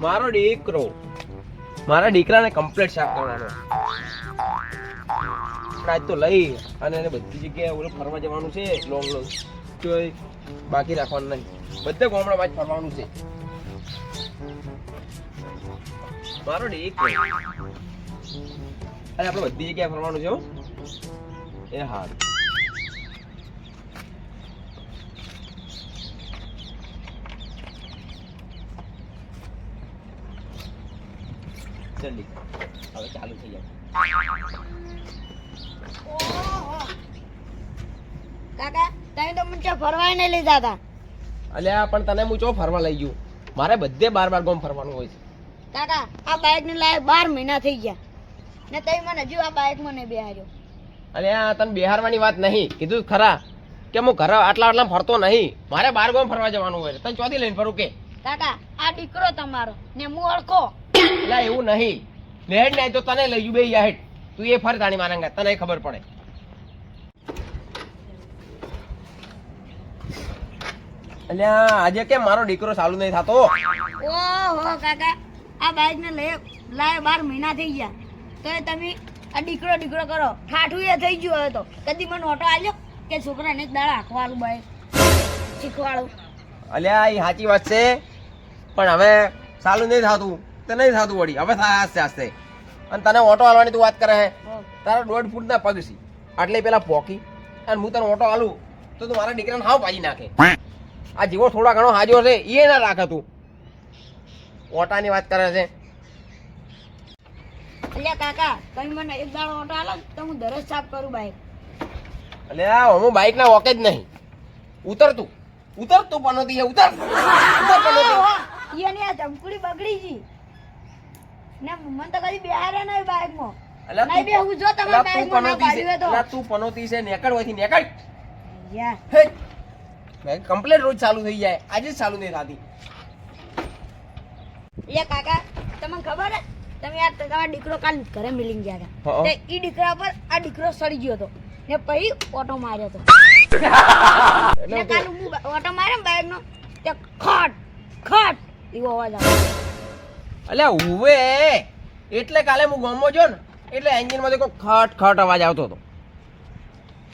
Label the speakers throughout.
Speaker 1: મારો દીકરો. મારા દીકરાને કમ્પ્લીટ શાક કરવાનો. આજ તો લઈ અને એને બધી જગ્યાએ ઓલું ફરવા જવાનું છે લોંગ લોંગ તો બાકી રાખવાનું નહીં. બધે ગામડામાં જ ફરવાનું છે. મારો દીકરો. અરે આપણે બધી જગ્યાએ ફરવાનું છે એ હારું. જલ્દી હવે ચાલુ થઈ જાય
Speaker 2: કાકા તમે તો ફરવાય લીધા હતા
Speaker 1: અલ્યા પણ તને હું ચો ફરવા લઈ ગયું? મારે બધે બાર બાર ગોમ ફરવાનું હોય છે.
Speaker 2: કાકા આ બાઇક ને બાર મહિના થઈ ગયા. ને તમે મને હજુ આ બાઇક મને બેહાર્યો.
Speaker 1: અલ્યા તને બેહારવાની વાત નહીં. કીધું ખરા કે હું ઘર આટલા આટલા ફરતો નહીં. મારે બાર ગામ ફરવા જવાનું હોય. તને ચોથી લઈને ફરું કે?
Speaker 2: કાકા આ દીકરો તમારો. ને હું ઓળખો.
Speaker 1: એટલે એવું નહીં. લેડ નહીં તો તને લઈ ગયું બે યાહેડ તું એ ફર તાણી મારા તને ખબર પડે. અલ્યા આજે કેમ મારો દીકરો ચાલુ નહીં થતો?
Speaker 2: ઓહો કાકા આ બાઈક ને લઈ લાય બાર મહિના થઈ ગયા. તો તમે આ દીકરો દીકરો કરો. ઠાઠું એ થઈ ગયું હવે તો. કદી મને ઓટો આવ્યો કે છોકરાને એક દાડા હાંકવાલું બાઇક શીખવાડું.
Speaker 1: અલ્યા એ સાચી વાત છે. પણ હવે સારું નહીં થતું તો નહીં થતું વળી. હવે આસ્તે આસ્તે. અને તને ઓટો હાલવાની તું વાત કરે હે? તારા દોઢ ફૂટના પગ છે. આટલે પેલા પોકી. અને હું તને ઓટો હાલું તો તું મારા દીકરાને હાવ પાજી નાખે. આ જીવો થોડા ઘણો હાજો છે એ ના રાખે તું. ઓટાની વાત કરે છે.
Speaker 2: અલ્યા કાકા તમે મને એક દાડો ઓટો હાલો તો હું દરજ સાફ કરું
Speaker 1: બાઈક. અલ્યા હું બાઇક ના વોકે જ નહીં. ઉતર તું. ઉતર તું પનોતી છે ઉતર. ઉતર પનોતી
Speaker 2: આ ચમકુડી બગડી ગઈ ને મને તો કદી બેહારે નહીં
Speaker 1: અલા
Speaker 2: જો તમારા હોય તો.
Speaker 1: અલા તું પનોતી છે
Speaker 2: યા.
Speaker 1: હે. મેં કમ્પ્લેટ રોજ ચાલુ થઈ જાય આજે જ ચાલુ નહીં થતી.
Speaker 2: એ કાકા તમને ખબર હે? તમે તમારો દીકરો કાલ ઘરે મિલિંગ ગયા હતા.
Speaker 1: હં.
Speaker 2: તે ઈ દીકરા પર આ દીકરો સડી ગયો હતો. ને પછી ઓટો માર્યો હતો. ને કાલ હું ઓટો માર્યો ને બાઇકનો તે ખટ ખટ એવો અવાજ આવે.
Speaker 1: અલ્યા ઉવે એટલે કાલે હું ગામમાં જો ને એટલે એન્જિનમાંથી કોઈ ખટ ખટ અવાજ આવતો હતો.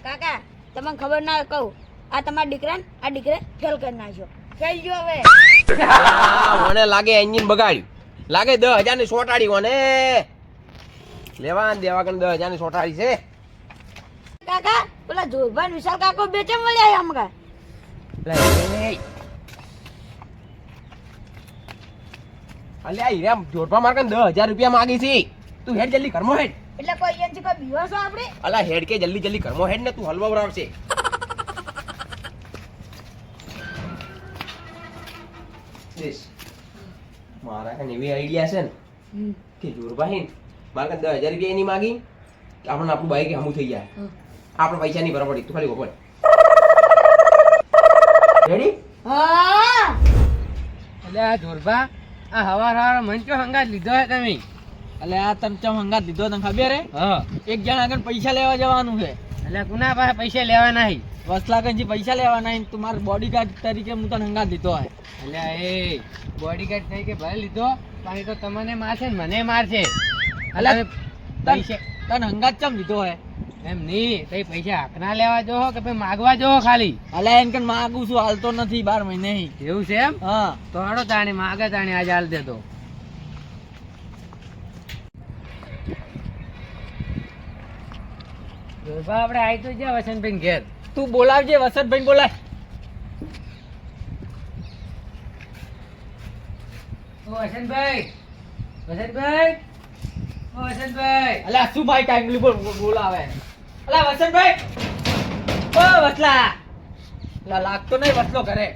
Speaker 2: કાકા તમને ખબર ના કહું. આ તમારા દીકરા આ દીકરે ફેલ કરી નાખ્યો. ફેલ ગયો હવે.
Speaker 1: મને લાગે એન્જિન બગાડ્યું. લાગે દસ હજારની સોટાડી મને. લેવા ને દેવા કરીને દસ હજારની સોટાડી છે.
Speaker 2: કાકા પેલા જોરભાઈ વિશાલ કાકો બેચે મળ્યા આમ
Speaker 1: અલ્યા, એ. અલ્યા હીરા જોરભા માર કન 10000 રૂપિયા માગી છે. તું હેડ જલ્દી કરમો હેડ.
Speaker 2: એટલે કોઈ અહીંયાથી કોઈ બીવાસો આપણે?
Speaker 1: અલા હેડ કે જલ્દી જલ્દી ઘરમાં હેડ ને તું હલવા બરાવશે દેશ મારા કન એવી આઈડિયા છે ને કે જોરભાઈ મારા કન દસ હજાર રૂપિયા એની માંગી કે આપણને આપણું બાઈક હમું થઈ જાય. આપણે પૈસા નહીં બરાબર તું ખાલી ખબર રેડી
Speaker 2: હા.
Speaker 3: એટલે આ જોરબા આ હવાર હવાર મન કયો હંગાત લીધો હે તમે?
Speaker 4: એટલે આ તમે ચમ હંગાત લીધો તને ખબર હે?
Speaker 3: હા.
Speaker 4: એક જણ આગળ પૈસા લેવા જવાનું છે.
Speaker 3: એટલે કુના પાસે પૈસા લેવા નહીં?
Speaker 4: વસલાગંજી પૈસા લેવા નહીં તું મારો બોડીગાર્ડ તરીકે હું તને હંગાત લીધો હે.
Speaker 3: એટલે એ બોડીગાર્ડ તરીકે ભલે લીધો પણ એ તો તમને મારશે ને મને મારશે. એટલે
Speaker 4: તને હંગાત ચમ લીધો હે?
Speaker 3: એમ નહીં તઈ પૈસા હાકના લેવા જો કે ભાઈ માગવા જો ખાલી.
Speaker 4: અલે એમ કે માગું છું હાલતો નથી બાર મહિને
Speaker 3: એવું છે એમ?
Speaker 4: હા.
Speaker 3: તો હાડો તાણી માગે તાણી આજે હાલ દેતો આપણે આવી તો જ્યાં વસંતભાઈ ઘેર.
Speaker 4: તું બોલાવજે વસંતભાઈ બોલાય.
Speaker 3: વસંતભાઈ વસંતભાઈ વસંતભાઈ.
Speaker 4: અલા શું ભાઈ ટાઈમ બોલ બોલાવે? અલે વસંતભાઈ ઓ વસલા. લા લાગતો નહીં વસલો ઘરે.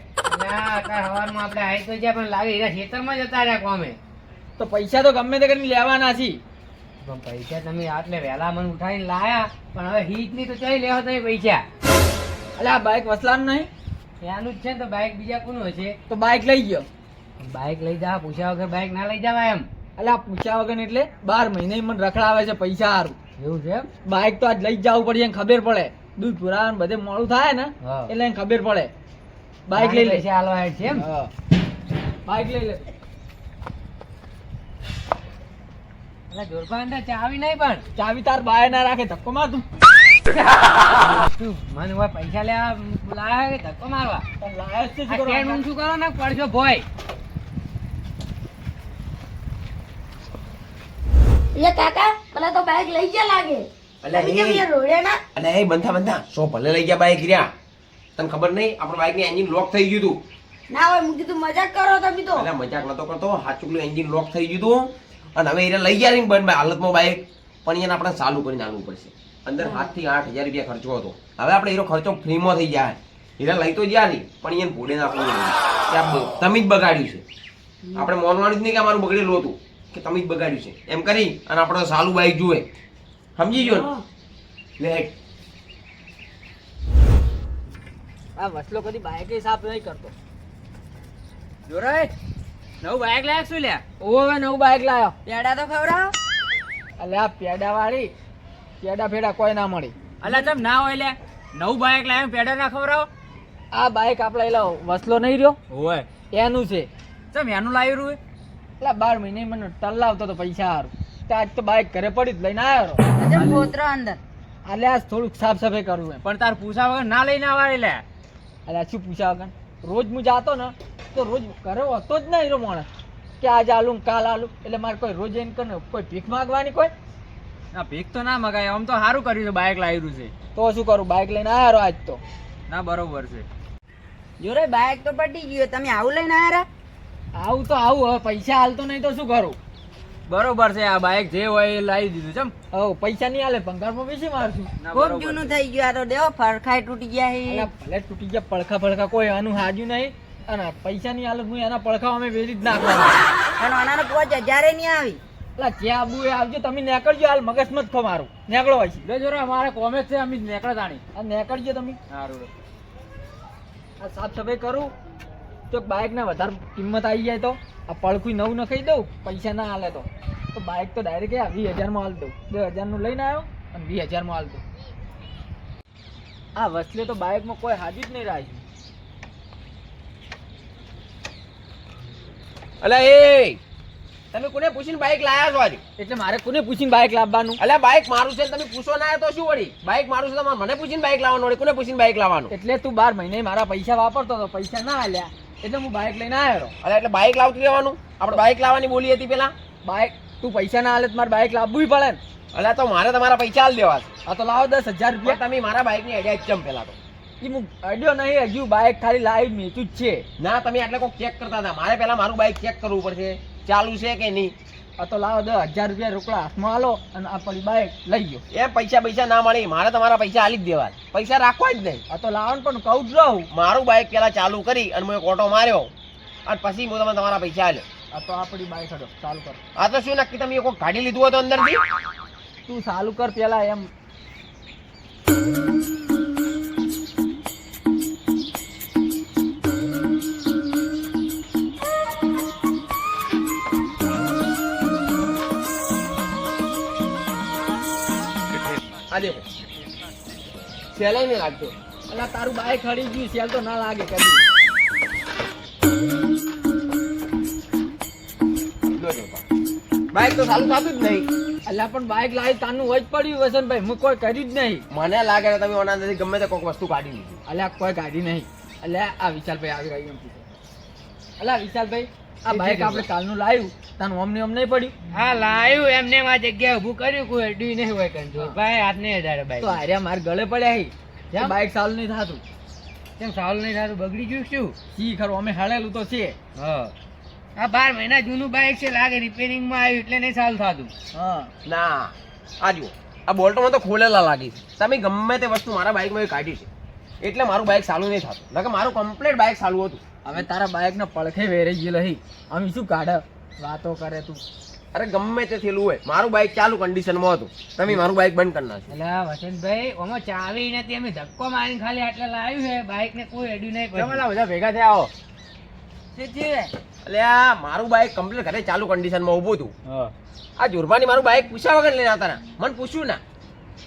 Speaker 3: ના અત્યારે હવારમાં આપણે આવી તો જ્યાં પણ લાગે એના ખેતરમાં જતા રહ્યા કોમે.
Speaker 4: તો પૈસા તો ગમે તે કરીને લેવાના છે.
Speaker 3: પણ પૈસા તમે આટલે વહેલા મને ઉઠાવીને લાયા પણ હવે હીટની તો ચાલી લેવા તમે પૈસા?
Speaker 4: અલા આ બાઇક વસલાનું નહીં?
Speaker 3: ત્યાંનું જ છે ને તો બાઇક બીજા કોનું હશે?
Speaker 4: તો બાઈક લઈ ગયો.
Speaker 3: બાઇક લઈ જા પૂછ્યા વગર બાઇક ના લઈ જવાય એમ.
Speaker 4: અલે આ પૂછ્યા વગર એટલે બાર મહિને મને રખડાવે છે પૈસા સારું
Speaker 3: એવું છે
Speaker 4: બાઇક તો આજ લઈ જવું પડે એને ખબર પડે. દૂધ પુરાવા બધે મોડું થાય ને એટલે એને ખબર પડે. બાઇક લઈ લે.
Speaker 3: છે હાલવા છે એમ?
Speaker 4: બાઇક લઈ લે.
Speaker 5: એટલે જોરબા અંદર ચાવી નહીં પણ.
Speaker 4: ચાવી તાર બાય ના રાખે ધક્કો માર તું.
Speaker 5: તું મને હોય પૈસા લેવા લાયા કે ધક્કો મારવા? લાયા
Speaker 4: શું
Speaker 5: કરો ને પડશો ભોય.
Speaker 2: એટલે કાકા પેલા તો બાઈક લઈ ગયા લાગે. ના?
Speaker 1: અને એ બંધા બંધા સો ભલે લઈ ગયા બાઈક રહ્યા. તને ખબર નહીં આપણું બાઈકની એન્જિન લોક થઈ ગયું હતું
Speaker 2: ના હોય હું કીધું મજાક કરો તમે તો.
Speaker 1: એટલે મજાક નતો કરતો હાચુકલું એન્જિન લોક થઈ ગયું હતું અને હવે એને લઈ ગયા ને બંધ હાલતમાં બાઈક પણ એને આપણે ચાલુ કરીને આલવું પડશે. અંદર સાતથી આઠ હજાર રૂપિયા ખર્ચો હતો. હવે આપણે એનો ખર્ચો ફ્રીમાં થઈ જાય. એને લઈ તો ગયા નહીં પણ એને નહીં. આ બ- તમે જ બગાડ્યું છે. આપણે મોનવાનું જ નહીં કે અમારું બગડેલું હતું. કે તમે જ બગાડ્યું છે. એમ કરી અને આપણે સાલું બાઈક જુએ. સમજી ગયો ને? લે
Speaker 4: આ વસલો કદી બાઈક સાફ નહીં કરતો.
Speaker 5: જોરાય નવું બાઈક લાયક શું લ્યા?
Speaker 4: ઓ હવે નવું બાઈક લાયો.
Speaker 2: પેડા તો ખવડાવો.
Speaker 4: અલ્યા આ પેડા વાળી પેડા ફેડા કોઈ ના મળી.
Speaker 5: અલા તમ ના હોય લે નવું બાઈક લાયો પેડા ના ખવડાવો.
Speaker 4: આ બાઈક આપણે એટલે વસલો નહીં રહ્યો?
Speaker 5: હોય.
Speaker 4: એનું છે.
Speaker 5: તમે એનું લાવ્યું રૂ
Speaker 4: એટલે બાર મહિને મને ટલ્લાવતો તો પૈસા હારું. તો આજ તો બાઈક ઘરે પડી જ લઈને આવ્યો
Speaker 2: ગોત્ર અંદર.
Speaker 4: એટલે આજ થોડુંક સાફ સફાઈ કરવું એમ.
Speaker 5: પણ તાર પૂછા વગર ના લઈને આવા લે.
Speaker 4: એટલે શું પૂછા વગર? રોજ હું જાતો ને તો રોજ ઘરે હોતો જ નહીં રો માણસ. કે આજ આલું કાલ આલું. એટલે મારે કોઈ રોજ એને કરે કોઈ ભીખ માગવાની કોઈ?
Speaker 5: ના ભીખ તો ના મગાય. આમ તો સારું કર્યું છે બાઈક લાવ્યું છે.
Speaker 4: તો શું કરું? બાઈક લઈને આવ્યો આજ તો.
Speaker 5: ના બરોબર છે.
Speaker 2: જોરે બાઈક તો પટી ગયું તમે આવું લઈને આવ્યા
Speaker 4: આવું તો આવું હવે પૈસા હાલતો નહીં તો શું કરું?
Speaker 5: બરોબર છે આ બાઈક જે હોય એ લાવી દીધું ચમ
Speaker 4: હવે પૈસા નહીં હાલે ભંગારમાં બેસી મારશું.
Speaker 5: ના,
Speaker 2: ખૂબ
Speaker 5: બરોબર.
Speaker 2: જૂનું થઈ ગયું આ તો દેવો ફરખાઈ તૂટી ગયા
Speaker 4: અલા ભલે તૂટી ગયા પડખા પડખા કોઈ આનું હાજ્યું નહીં. અને પૈસા ની હાલત હું એના પડખા અમે વેરી જ નાખવાના.
Speaker 2: અને આનાનો પાંચ હજારે નહીં આવી.
Speaker 4: એટલે જે આબુ એ આવજો તમે નીકળજો હાલ મગજ મત ખો મારું. નીકળો પછી.
Speaker 5: લે જોરા મારે છે અમે નેકળા તાણી.
Speaker 4: આ નીકળજો તમે.
Speaker 5: સારું
Speaker 4: આ સાફ સફાઈ કરું. તો બાઇક ને વધારે કિંમત આવી જાય તો? આ પડખું નવું નખાઈ દઉં પૈસા ના હાલે તો. તો બાઇક તો ડાયરેક્ટ વીસ હજારમાં હાલ દઉં. બે હજારનું લઈને આવ્યો અને વીસ હજારમાં હાલ દઉં. આ વસલે તો બાઇકમાં કોઈ હાજી જ નહીં રાખ્યું
Speaker 1: અલ્યા એ! તમે કોને પૂછીને બાઈક લાયા છો આજે?
Speaker 4: એટલે મારે કોને પૂછીને બાઇક લાવવાનું?
Speaker 1: અલ્યા બાઇક મારું છે તમે પૂછો ના તો શું વળી? બાઇક મારું છે તો મને પૂછીને બાઇક લાવવાનું વળી? કોને પૂછીને બાઇક લાવવાનું?
Speaker 4: એટલે તું બાર મહિને મારા પૈસા વાપરતો હતો પૈસા ના આલ્યા. એટલે હું બાઇક લઈને આવ્યો
Speaker 1: અરે એટલે બાઇક લાવતું રહેવાનું? આપણે બાઇક લાવવાની બોલી હતી પેલા?
Speaker 4: બાઇક તું પૈસા ના હાલત મારે બાઇક લાવવું પડે ને.
Speaker 1: અલ્યા તો મારે તમારા પૈસા હાલ દેવા છે.
Speaker 4: આ તો લાવો દસ હજાર રૂપિયા.
Speaker 1: તમે મારા બાઇકની આઈડિયા ચમ પેલા તો.
Speaker 4: એ હું અડ્યો નહીં હજુ બાઇક ખાલી લાવી મેચું જ છે.
Speaker 1: ના તમે એટલે કોઈક ચેક કરતા હતા. મારે પહેલાં મારું બાઈક ચેક કરવું પડશે. ચાલુ છે કે નહીં?
Speaker 4: આ તો લાવો દસ હજાર રૂપિયા રોકડા હાથમાં આલો અને આ પડી બાઈક લઈ ગયો.
Speaker 1: એ પૈસા પૈસા ના મળી. મારે તમારા પૈસા આલી જ દેવા. પૈસા રાખવા જ નહીં.
Speaker 4: આ તો લાવવાનું પણ કહું જ રહું.
Speaker 1: મારું બાઈક પેલા ચાલુ કરી અને મેં એક ઓટો માર્યો. અને પછી હું તમે તમારા પૈસા આલ્યો
Speaker 4: આ તો આપણી બાઈક હડો ચાલુ કર.
Speaker 1: આ તો શું નક્કી તમે કોઈ ગાડી લીધું હોય તો અંદરથી?
Speaker 4: તું ચાલુ કર પેલા એમ.
Speaker 1: આ દેખો. સેલાઈ નહીં લાગતો
Speaker 4: એટલે તારું બાઈક હળી ગયું સેલ તો ના લાગે કદી.
Speaker 1: બાઈક તો સારું થતું જ નહીં.
Speaker 4: એટલે પણ બાઈક લાવી તાનું હોય જ પડ્યું વસંતભાઈ હું કોઈ કર્યું જ નહીં.
Speaker 1: મને લાગે તમે ઓના અંદરથી ગમે તે કોઈક વસ્તુ કાઢી લીધી.
Speaker 4: અલ્યા કોઈ કાઢી નહીં. એટલે આ વિશાલભાઈ આવી ગયું એમ અલ્યા વિશાલભાઈ આ બાઇક આપણે કાલનું લાવ્યું. તાનું અમને અમ નહીં પડ્યું.
Speaker 5: હા લાવ્યું એમને આ જગ્યાએ ઊભું કર્યું કોઈ અડ્યું નહીં હોય કંજોર ભાઈ હાથ નહીં બાઈક
Speaker 4: તો
Speaker 5: બાઈક
Speaker 4: માર ગળે પડ્યા હી.
Speaker 5: જ્યાં
Speaker 4: બાઈક ચાલુ નહીં થતું.
Speaker 5: કેમ સારું નહીં થતું? બગડી ગયું શું?
Speaker 4: સી ખરું અમે હળેલું તો છે
Speaker 5: હા. આ બાર મહિના જૂનું બાઈક છે લાગે રિપેરિંગમાં આવ્યું એટલે નહીં સારું થતું.
Speaker 4: હા.
Speaker 1: ના. આ જુઓ આ બોલ્ટોમાં તો ખોલેલા લાગી છે. તમે ગમે તે વસ્તુ મારા બાઈકમાં કાઢી છે. એટલે મારું બાઇક ચાલુ નહીં થતું. નકર મારું કમ્પ્લીટ બાઇક ચાલુ હતું.
Speaker 4: હવે તારા બાઇક નો પડખે વેરાઈ ગયેલો હી. અમે શું કાઢ વાતો કરે તું?
Speaker 1: અરે ગમે તે થયેલું હોય. મારું બાઇક ચાલુ કન્ડિશનમાં હતું. તમે મારું બાઇક બંધ કરી નાખ્યું.
Speaker 5: એટલે વસંતભાઈ ઓમાં ચાવી નથી. અમે ધક્કો મારીને ખાલી આટલા લાવ્યું છે. બાઈક ને કોઈ અડ્યું નહીં પડ્યું.
Speaker 1: ચલો બધા ભેગા થયા આવો એટલે આ મારું બાઇક કમ્પ્લીટ ઘરે ચાલુ કન્ડિશનમાં ઊભું હતું.
Speaker 5: હા.
Speaker 1: આ જોરબાની મારું બાઇક પૂછ્યા વગર લઈને આવતા ના મને પૂછ્યું ના.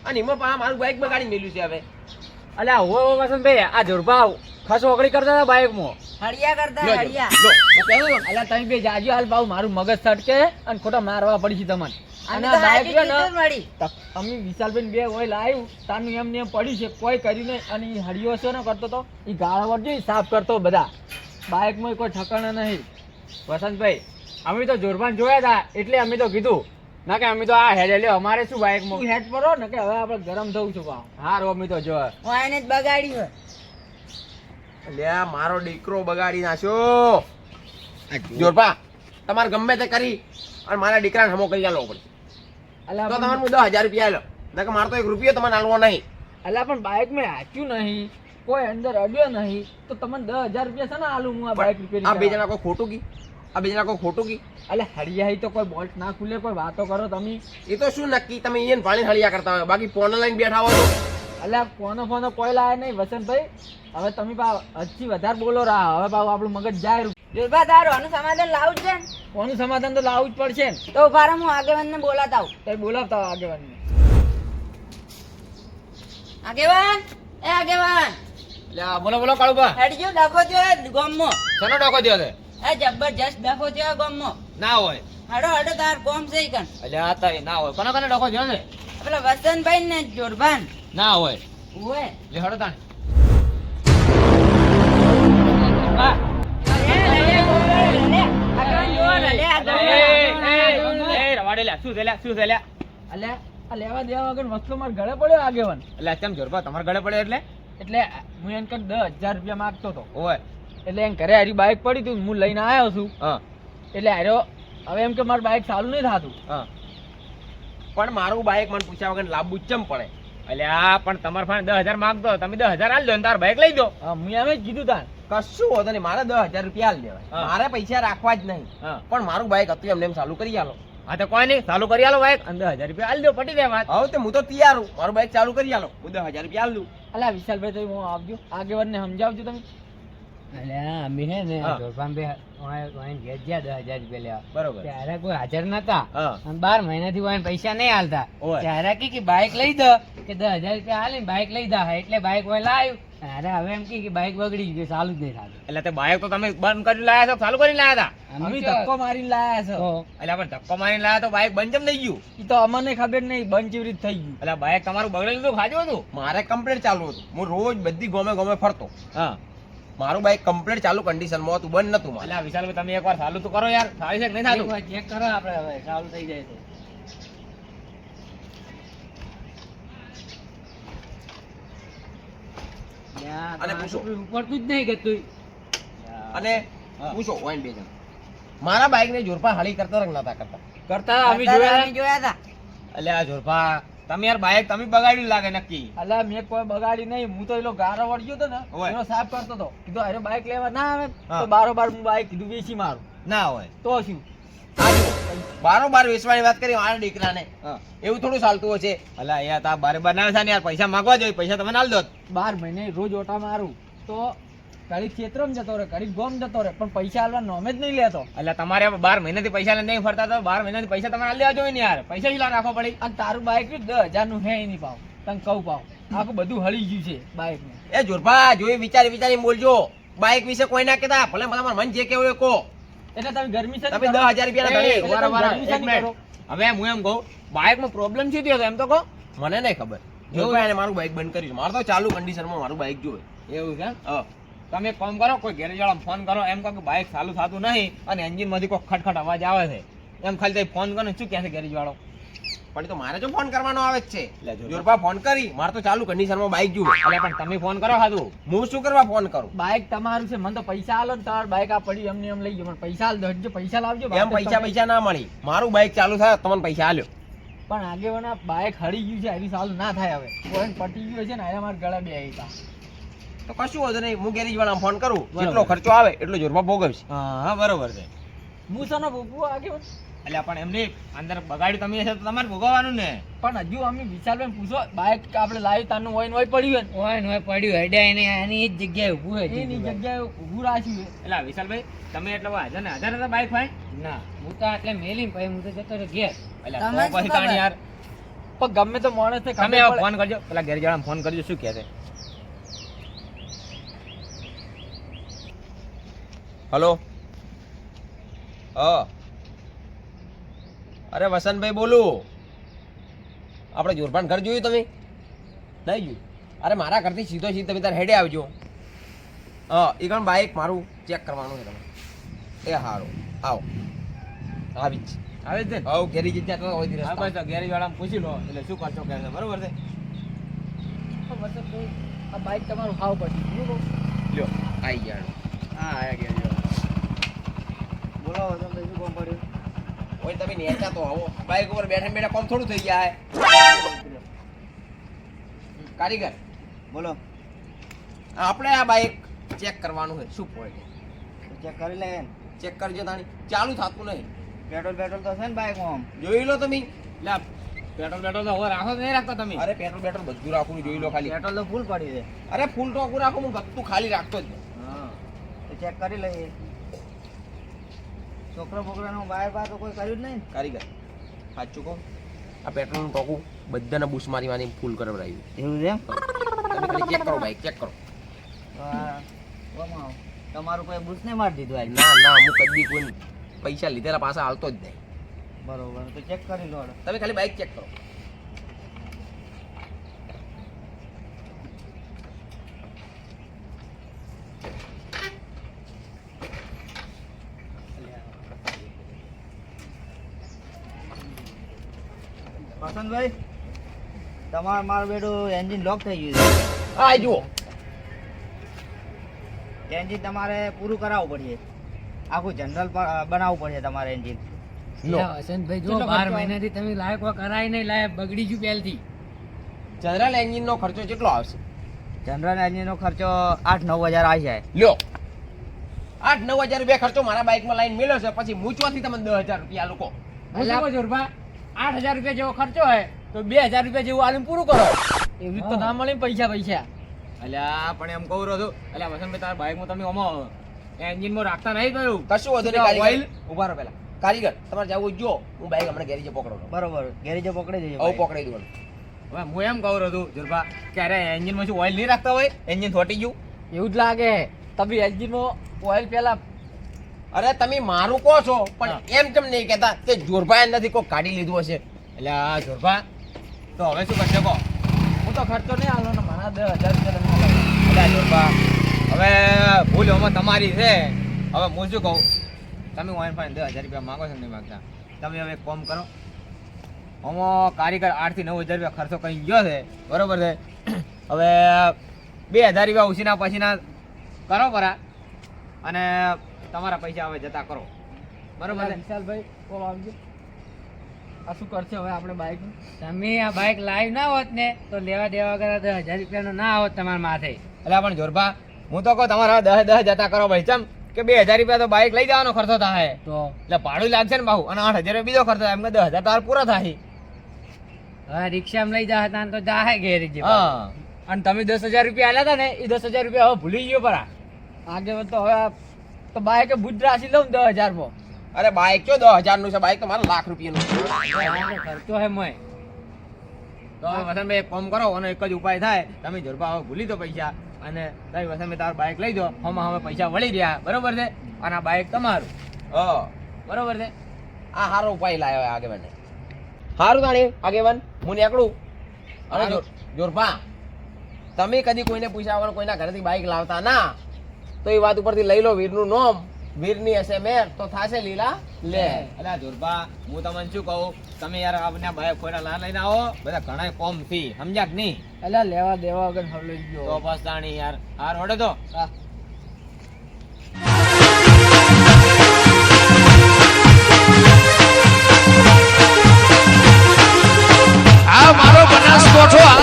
Speaker 1: અને એમાં પા મારું બાઇક બગાડી મેલ્યું છે હવે.
Speaker 5: એટલે હો હો વસંતભાઈ આ જોરબા ખાસ ઓગળી કરતા હતા બાઈકમાં.
Speaker 2: હળિયા કરતા હળિયા
Speaker 1: લો. મેં કહ્યું ને,
Speaker 4: અલ્યા તમે બે જાજો હાલ પાઉં મારું મગજ સટકે અને ખોટા મારવા પડી છે તમને.
Speaker 5: અને બાઈક ને,
Speaker 2: કીધું જ વળી.
Speaker 4: તક- અમે વિશાલબેન બે હોય લાવ્યું તાનું એમ ને પડ્યું છે કોઈ કર્યું નહીં. અને એ હળિયો છે ને કરતો તો એ ગાળા વળજો સાફ કરતો બધા. બાઇકમાં કોઈ ઠકાણા નહીં.
Speaker 5: વસંતભાઈ અમે તો જોરબાન જોયા હતા એટલે અમે તો કીધું. ના કે અમે તો આ હેડ એટલે અમારે શું બાઇકમાં
Speaker 4: તું હેડ પરો ને કે હવે આપણે ગરમ થવું છું
Speaker 5: હારો અમે તો જો.
Speaker 2: એને જ બગાડ્યું હોય.
Speaker 1: લ્યા મારો દીકરો બગાડી નાખ્યો. જોરપા તમારે ગમે તે કરી અને મારા દીકરાને હમો કરી આલવો પડે.
Speaker 4: અલા
Speaker 1: તો તમારે હું દસ હજાર રૂપિયા આલો નકર મારે તો એક રૂપિયો તમારે આલવો નહીં.
Speaker 4: અલા પણ બાઇક મેં હાચ્યું નહીં. કોઈ અંદર અડ્યો નહીં. તો તમને દસ હજાર રૂપિયા છે ને આલું હું આ બાઇક રિપેરિંગ
Speaker 1: આ બે જણા કોઈ ખોટું કી? આ બે જણા કોઈ ખોટું કી?
Speaker 4: એટલે હળિયાઈ તો કોઈ બોલ્ટ ના ખુલે કોઈ વાતો કરો તમે.
Speaker 1: એ તો શું નક્કી? તમે એને પાણી હળિયા કરતા હોય. બાકી ફોન લઈને બેઠા હો તો?
Speaker 4: અલ્યા ફોનો ફોનો કોઈ લાયા નહીં વસંતભાઈ. હવે તમે પા હજી વધારે બોલો રહા. હવે પાછું આપણું મગજ જાય
Speaker 2: જોરબા તારું આનું સમાધાન લાવું છે
Speaker 4: કોનું સમાધાન તો લાવવું જ પડશે ને.
Speaker 2: તો ઊભા રહો, હું આગેવાનને બોલાતા આવું.
Speaker 4: તો બોલાવતા હોય આગેવાનને.
Speaker 2: આગેવાન એ આગેવાન.
Speaker 5: લ્યા, બોલો બોલો કાળુબા
Speaker 2: હેડજો ડખો થયો ગામમાં.
Speaker 5: શેનો ડોકો થયો છે?
Speaker 2: એ જબરજસ્ત ડખો થયો ગામમાં.
Speaker 5: ના હોય.
Speaker 2: હડો હડો તાર ગોમ છે કન કણ.
Speaker 5: એટલે આ ના હોય. કોના કોના ડોકો થયો છે?
Speaker 2: પેલા વસંતભાઈ ને જોરભાન
Speaker 5: ના હોય.
Speaker 2: ઉવે.
Speaker 5: લે હડો તાણે.
Speaker 2: લે, લે, લે, લે, લે. આગેવાન જોવો ને, લે, આગેવાન.
Speaker 5: રવાડે લ્યા શું છે શું છે લ્યા
Speaker 4: આ લેવા દેવા વગર વસ્તુ મારે ગળે પડ્યો
Speaker 5: એટલે તમારા એટલે?
Speaker 4: એટલે હું એને કઈ દસ હજાર રૂપિયા માંગતો હતો. એટલે એમ ઘરે હારી બાઇક પડી તું હું લઈને આવ્યો છું.
Speaker 5: હા.
Speaker 4: એટલે હાર્યો હવે એમ કે મારું બાઇક ચાલુ નહીં થતું.
Speaker 5: હા.
Speaker 1: પણ મારું બાઇક મને પૂછ્યા વગર લાંબુ ચમ પડે?
Speaker 5: એટલે આ પણ તમારે પાસે દસ હજાર માંગતો તમે દસ હજાર આલ દો તાર બાઈક લઈ દો.
Speaker 4: મેં હું એમ જ કીધું તાર.
Speaker 1: કશું હોતો નહીં. મારે દસ હજાર રૂપિયા આલ દેવાય મારે પૈસા રાખવા જ નહીં. પણ મારું બાઇક હતું એમને એમ ચાલુ કરી આલો.
Speaker 5: હા તો કોઈ નહીં. ચાલુ કરી આલો બાઈક અને દસ હજાર રૂપિયા આલ દો પટી દે વાત.
Speaker 1: હવે તે હું તો તૈયાર હું. મારું બાઇક ચાલુ કરી આલો. હું દસ હજાર રૂપિયા આલ દઉં.
Speaker 4: અલ્યા વિશાલભાઈ તો હું આવજો. આગેવાનને સમજાવજો તમે.
Speaker 5: હા. બરોબર.
Speaker 3: ત્યારે કોઈ હાજર નતા. અને બાર મહિનાથી વાઈન પૈસા નહીં હાલતા. ત્યારે કી કે બાઇક લઈ દો કે દસ હજાર રૂપિયા હાલીને બાઇક લઈ દા. એટલે બાઇક વાય લાવ્યું અરે હવે એમ કે બાઇક બગડી ગઈ ચાલુ જ નહીં થતું.
Speaker 5: એટલે તે બાઈક તો તમે બંધ કરી લાયા છો ચાલુ કરી લાયા હતા?
Speaker 4: અમે
Speaker 3: અમે
Speaker 4: ધક્કો મારીને લાયા છો.
Speaker 5: એટલે આપણે ધક્કો મારીને લાયા તો બાઇક બંધ કેમ થઈ ગયું?
Speaker 4: એ તો અમને ખબર નહીં બંધ કેવી રીતે થઈ ગયું.
Speaker 5: એટલે બાઈક તમારું બગડેલું તો ખાજું હતું?
Speaker 1: મારે કમ્પ્લેટ ચાલુ હતું. હું રોજ બધી ગોમે ગોમે ફરતો.
Speaker 5: હા.
Speaker 1: મારું બાઈક કમ્પ્લીટ ચાલુ કન્ડિશનમાં હતું બંધ નતું મારે.
Speaker 5: એટલે આ તમે એકવાર ચાલુ તો કરો યાર. થાય છે કે નહીં થતું
Speaker 3: ચેક કરો આપણે હવે ચાલુ થઈ જાય તો
Speaker 1: અને પૂછો.
Speaker 3: ઉપડતું જ નહીં ગતું
Speaker 1: અને પૂછો ઓઈન બે જણ. મારા બાઈક ને જોરપા હાલી કરતા રંગ નતા કરતા.
Speaker 5: કરતા અમે જોયા
Speaker 2: જોયા હતા?
Speaker 5: એટલે આ જોરપા તમે યાર બાઈક તમે બગાડી લાગે નક્કી.
Speaker 4: અલા મેં કોઈ બગાડી નહીં. હું તો એલો ગારો વળ્યો તો ને એનો સાફ કરતો તો. કીધું અરે બાઈક લેવા ના આવે. તો બારોબાર હું બાઈક કીધું વેચી મારું.
Speaker 5: ના હોય.
Speaker 4: તો શું?
Speaker 1: બારોબાર વેચવાની વાત કરી મારા દીકરાને. એવું થોડું ચાલતું હશે
Speaker 5: અલા યાર તા બારે બાર ને યાર પૈસા માંગવા જોઈએ પૈસા તમે ના દો
Speaker 4: બાર મહિને રોજ ઓટા મારું. તો ઘડી ખેતરમાં જતો રહે કડી ગોમ જતો રહે પણ પૈસા આલવા નોમે જ નહીં લેતો.
Speaker 5: એટલે તમારે બાર મહિનાથી પૈસા લઈને નહીં ફરતા તો બાર મહિનાથી પૈસા તમારે આલી જોઈએ ને યાર. પૈસા જ રાખવા પડી.
Speaker 4: અને તારું બાઇક દસ હજારનું હે નહીં પાવ. તને કહું પાવ આખું બધું હળી ગયું છે બાઇક
Speaker 1: એ જોરભા જોઈ વિચારી વિચારી બોલજો. બાઇક વિશે કોઈ ના કહેતા ભલે મને તમારું મન જે કેવું એ કહો.
Speaker 4: એટલે તમે ગરમી છે
Speaker 1: તમે દસ હજાર રૂપિયા?
Speaker 5: હવે હું એમ કહું બાઇકમાં પ્રોબ્લેમ શું થયો એમ તો કહો.
Speaker 1: મને નહીં ખબર. જો એને મારું બાઇક બંધ કર્યું. મારે તો ચાલુ કન્ડિશનમાં મારું બાઇક જોવે.
Speaker 5: એવું છે
Speaker 1: હા.
Speaker 5: તમે એક કરો કોઈ ગેરેજ વાળા ફોન કરો એમ કહો કે બાઇક ચાલુ થતું નહીં અને એન્જિનમાંથી કોઈ ખટખટ અવાજ આવે છે. એમ ખાલી તમે ફોન કરો શું કહે છે ગેરેજ વાળો
Speaker 1: પણ તો મારે જો ફોન કરવાનો આવે જ છે.
Speaker 5: જોરપા.
Speaker 1: ફોન કરી મારે તો ચાલુ કન્ડિશનમાં બાઇક જુઓ
Speaker 5: એટલે પણ તમે ફોન કરો હાદુ
Speaker 1: હું શું કરવા ફોન કરું?
Speaker 4: બાઇક તમારું છે મને તો પૈસા આલો ને તાર બાઇક આ પડી એમને એમ લઈ ગયો પણ પૈસા આલ દો પૈસા લાવજો
Speaker 1: એમ પૈસા પૈસા ના મળી. મારું બાઇક ચાલુ થાય તમને પૈસા આલ્યો.
Speaker 4: પણ આગેવાના બાઇક હળી ગયું છે આવી સાલ ના થાય હવે. પટી ગયું છે ને આયા મારા ગળા બે હતા
Speaker 1: તો કશું વાંધો નહીં હું ગેરેજ વાળા ફોન કરું
Speaker 5: એટલો
Speaker 1: જેટલો ખર્ચો આવે એટલો જોરમાં ભોગવશે.
Speaker 5: હા બરોબર છે.
Speaker 4: હું સનો ભોગવું આગે
Speaker 5: એટલે પણ એમની અંદર બગાડ્યું તમે હશે તો તમારે ભોગવવાનું ને.
Speaker 4: પણ હજુ અમે વિશાલભાઈ પૂછો બાઇક આપણે લાવી તાનું હોય ને હોય પડ્યું
Speaker 3: હોય ને? હોય પડ્યું હેડ્યા એને એની જ જગ્યાએ ઊભું
Speaker 4: હોય એની જગ્યાએ. ઊભું રાખ્યું છે.
Speaker 5: એટલે વિશાલભાઈ તમે એટલે હજાર ને હજાર હતા બાઇક ભાઈ?
Speaker 3: ના. હું તો એટલે મેલી પછી હું તો જતો રહ્યો ઘેર.
Speaker 5: એટલે પછી તાણ યાર.
Speaker 4: પણ ગમે તો માણસ ને
Speaker 5: તમે ફોન કરજો પેલા ગેરેજ વાળા ફોન કરજો શું કહે છે.
Speaker 1: હલો. હા. અરે વસંતભાઈ બોલું. આપણે જોરભાન ઘર જોયું તમે? નહીં જોયું અરે મારા ઘરથી સીધો સીધો તમે તારે હેડે આવજો. હા એ કારણ બાઇક મારું ચેક કરવાનું છે તમે એ સારું આવો. આવી જ.
Speaker 5: આવે જ છે હા
Speaker 1: આવો ઘેરી જગ્યા તો હોય
Speaker 5: હા બસ તો ગેરેજ વાળાને પૂછી લો. એટલે શું કરશો કે છે? બરોબર છે?
Speaker 4: આ બાઇક તમારું હાવ પડી શું
Speaker 1: લ્યો આવી ગયા.
Speaker 5: હા આયા ગેરેજ વાળા
Speaker 6: બોલો શું કામ પડ્યું?
Speaker 1: હોય તમે નેચા તો આવો. બાઇક ઉપર બેઠા બેઠા કોમ થોડું થઈ જાય. કારીગર
Speaker 6: બોલો.
Speaker 1: આપણે આ બાઈક ચેક કરવાનું છે. શું પોઈન્ટ
Speaker 6: ચેક કરી લે
Speaker 1: ચેક કરજો તાણી. ચાલુ થતું નહીં.
Speaker 6: પેટ્રોલ પેટ્રોલ તો છે ને બાઇકમાં આમ.
Speaker 1: જોઈ લો તમે.
Speaker 5: લે પેટ્રોલ પેટ્રોલ તો હવે રાખો નહીં રાખતા તમે.
Speaker 1: અરે પેટ્રોલ પેટ્રોલ બધું રાખવું જોઈ લો ખાલી.
Speaker 6: પેટ્રોલ તો ફૂલ પડી છે.
Speaker 1: અરે ફૂલ ટોકું રાખો હું બધું ખાલી રાખતો જ
Speaker 5: હા.
Speaker 6: ચેક કરી લઈએ. છોકરો બોકરાનું બહાર બહાર તો કોઈ કર્યું જ નહીં?
Speaker 1: કારીગર. સાચું કહું આ પેટ્રોલનું ટોકું બધાને બુશ મારી મારી ફૂલ કરાવડાવ્યું
Speaker 6: એવું છે
Speaker 1: તમે ખાલી ચેક કરો બાઈક ચેક કરો.
Speaker 6: તમારું કોઈ બુશ નહીં મારી દીધું
Speaker 1: ના ના હું કદી કોઈ પૈસા લીધેલા પાછા હાલતો જ નહીં.
Speaker 6: બરોબર તો ચેક કરી લો
Speaker 1: તમે ખાલી બાઈક ચેક કરો.
Speaker 6: વસંતભાઈ તમારે મારું બેટું એન્જિન લોક થઈ ગયું
Speaker 1: હા જુઓ.
Speaker 6: એન્જિન તમારે પૂરું કરાવવું પડશે. આખું જનરલ બનાવવું પડશે તમારે એન્જિન.
Speaker 3: વસંતભાઈ જો
Speaker 4: કેટલો
Speaker 3: બાર મહિનાથી તમે લાયક કરાય નહીં લાયક બગડી ગયું પહેલથી.
Speaker 1: જનરલ એન્જિનનો ખર્ચો કેટલો આવશે?
Speaker 6: જનરલ એન્જિનનો ખર્ચો આઠ નવ હજાર આવી જાય.
Speaker 1: લ્યો આઠ નવ હજાર રૂપિયા ખર્ચો મારા બાઇકમાં લાઈન મેળ્યો છે પછી મૂચવાથી તમે દસ હજાર રૂપિયા લોકો?
Speaker 3: આઠ હજાર રૂપિયા જેવો ખર્ચો હોય તો બે હજાર રૂપિયા જેવું આલીને પૂરું કરો.
Speaker 4: એવું તો ના મળે પૈસા પૈસા.
Speaker 5: અલ્યા પણ એમ કહું રહ્યો છું. અલ્યા વસંતભાઈ તારા બાઇકમાં તમે આમાં એન્જિનમાં રાખતા નહીં કયું
Speaker 1: કશું વધુ નહીં કારીગર. ઊભા રહો પહેલા. કારીગર તમારે જવું જો. હું બાઈક હમણાં ગેરેજે પકડો
Speaker 6: બરોબર. ગેરેજે પકડી દેજો
Speaker 1: આવું. પકડાઈ દઉં
Speaker 5: હવે હું એમ કહું રહ્યો જુરભા ક્યારે એન્જિનમાં શું ઓઇલ નહીં રાખતા હોય? એન્જિન થોટી ગયું.
Speaker 4: એવું જ લાગે. તમે એન્જિનમાં ઓઇલ પેલા
Speaker 1: અરે તમે મારું કહો છો પણ એમ કેમ નહીં કહેતા? કે જોરભાઈ નથી કોઈ કાઢી લીધું હશે.
Speaker 5: એટલે આ જોરભા તો હવે શું કરશે કહો?
Speaker 4: હું તો ખર્ચો નહીં આવ્યો ને મારા દસ હજાર રૂપિયા
Speaker 5: જોરભા. હવે ભૂલ હમણાં તમારી છે. હવે હું શું કહું? તમે ફાઈન દસ હજાર રૂપિયા માગો છો નહીં માગતા? તમે હવે એક કામ કરો. આમાં કારીગર આઠથી નવ હજાર રૂપિયા ખર્ચો કરી ગયો છે. બરોબર છે? હવે બે હજાર રૂપિયા ઉછીના પછીના કરો પરા. અને તમારા પૈસા હવે જતા કરો. બરોબર છે?
Speaker 4: વિશાલભાઈ કોલ આવજો. આ શું કરશે હવે આપણે બાઇક
Speaker 3: તમે આ બાઇક લાઈવ ના હોત ને તો લેવા દેવા વગર હજાર રૂપિયાનો ના આવત તમારા માથે.
Speaker 5: એટલે પણ જોરભા હું તો કહું તમારા દસ દસ જતા કરો ભાઈ ચમ કે બે હજાર રૂપિયા તો બાઇક લઈ જવાનો ખર્ચો થાય.
Speaker 3: તો?
Speaker 5: એટલે ભાડું લાગશે ને બાહુ અને આઠ હજાર રૂપિયા બીજો ખર્ચો થાય. એમ દસ હજાર તાર પૂરા થાય.
Speaker 3: હવે રિક્ષામાં લઈ જા હતા તો જાહે ઘેર
Speaker 5: હા.
Speaker 3: અને તમે દસ હજાર રૂપિયા આલ્યા હતા ને એ દસ હજાર રૂપિયા હવે ભૂલી ગયો પરા.
Speaker 4: આગળ તો હવે આ- તો બાઈક બુજ રાશી લઉં દસ હજારમાં
Speaker 1: અરે બાઈક ચો દસ હજારનું છે બાઈક તો મારે લાખ રૂપિયાનું. છે.
Speaker 3: ખર્ચો હે મય.
Speaker 5: તો હવે વસંતભાઈ એક કામ કરો અને એક જ ઉપાય થાય. તમે હવે ભૂલી દો પૈસા. અને તમે વસંતભાઈ તારું બાઈક લઈ દો. હમણાં હવે પૈસા વળી રહ્યા. બરોબર છે? અને આ બાઈક તમારું.
Speaker 1: હ.
Speaker 5: બરોબર છે?
Speaker 1: આ સારો ઉપાય લાવ્યો આગેવાને સારું તાણી આગેવાન. હું નીકળું. અને જોર- જોરભા તમે કદી કોઈને પૂછ્યા વગર કોઈના ઘરેથી બાઈક લાવતા ના. તો એ વાત ઉપરથી લઈ લો વીરનું નામ. વીરની હશે મેર તો થાશે લીલા લે.
Speaker 5: અલા ધુરબા હું તમને શું કહું? તમે યાર આપના બાય ખોરા લા લઈને આવો. બધા ઘણા કોમથી સમજ્યા કે નહીં?
Speaker 4: લેવા દેવા વગર હવલે ગયો.
Speaker 5: તો બસ તાણી યાર. હાર વડે તો.
Speaker 4: હા. મારો બનાસકોઠો આ